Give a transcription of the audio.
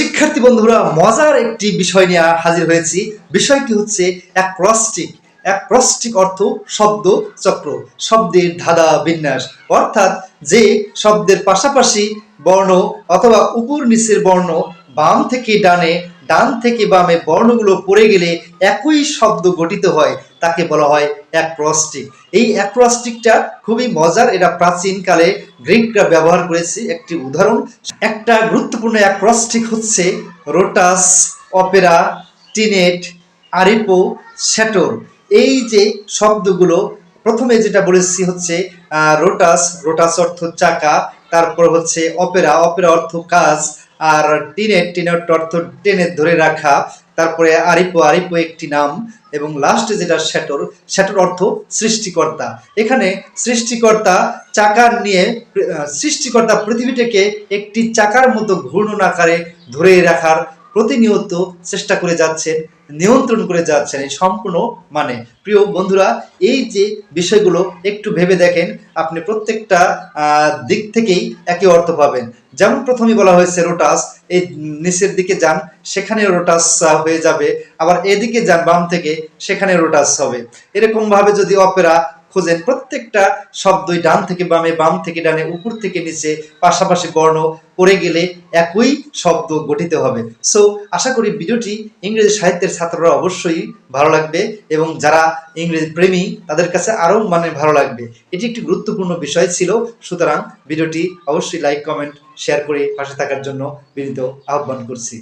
শিক্ষার্থী বন্ধুরা, মজার একটি বিষয় নিয়ে হাজির হয়েছি। বিষয়টি হচ্ছে অ্যাক্রস্টিক অ্যাক্রস্টিক অর্থ শব্দ চক্র, শব্দের ধাঁধা বিন্যাস। অর্থাৎ যে শব্দের পাশাপাশি বর্ণ অথবা উপর নিচের বর্ণ বাম থেকে ডানে, ডান থেকে বামে বর্ণগুলো পড়ে গেলে একই শব্দ গঠিত হয়। তাকে বলা হয় অ্যাক্রস্টিক এই অ্যাক্রস্টিকটা খুবই মজার, এটা প্রাচীনকালে গ্রিকরা ব্যবহার করেছে একটি উদাহরণ। একটা গুরুত্বপূর্ণ অ্যাক্রস্টিক হচ্ছে রোটাস, অপেরা, টিনেট, আরিপো, স্যাটোর। এই যে শব্দগুলো, প্রথমে যেটা বলেছি হচ্ছে রোটাস রোটাস অর্থ চাকা, তারপর হচ্ছে অপেরা অপেরা অর্থ কাজ, আর টিনেট টিনেট অর্থ টেনে ধরে রাখা। তারপরে আরিপো আরিপো একটি নাম এবং লাস্টে যেটা শ্যাটর শ্যাটর অর্থ সৃষ্টিকর্তা। এখানে সৃষ্টিকর্তা চাকার নিয়ে সৃষ্টিকর্তা পৃথিবীটাকে একটি চাকার মতো ঘূর্ণন আকারে ধরে রাখার প্রতিনিয়ত চেষ্টা করে যাচ্ছেন, নিয়ন্ত্রণ করে যাচ্ছেন এই সম্পূর্ণ মানে। প্রিয় বন্ধুরা, এই যে বিষয়গুলো একটু ভেবে দেখেন, আপনি প্রত্যেকটা দিক থেকেই একই অর্থ পাবেন। যেমন প্রথমে বলা হয়েছে রোটাস, এই নিচের দিকে যান, সেখানে রোটাস হয়ে যাবে। আবার এদিকে যান, বাম থেকে, সেখানে রোটাস হবে। এরকমভাবে যদি অপেরা খোঁজেন। প্রত্যেকটা শব্দই ডান থেকে বামে, বাম থেকে ডানে, উপর থেকে নিচে, পাশাপাশি বর্ণ পড়ে গেলে একই শব্দ গঠিত হবে। সো আশা করি ভিডিওটি ইংরেজি সাহিত্যের ছাত্ররা অবশ্যই ভালো লাগবে এবং যারা ইংরেজি প্রেমী, তাদের কাছে আরও মানে ভালো লাগবে। এটি একটি গুরুত্বপূর্ণ বিষয় ছিল, সুতরাং ভিডিওটি অবশ্যই লাইক কমেন্ট শেয়ার করে পাশে থাকার জন্য বিনীত আহ্বান করছি।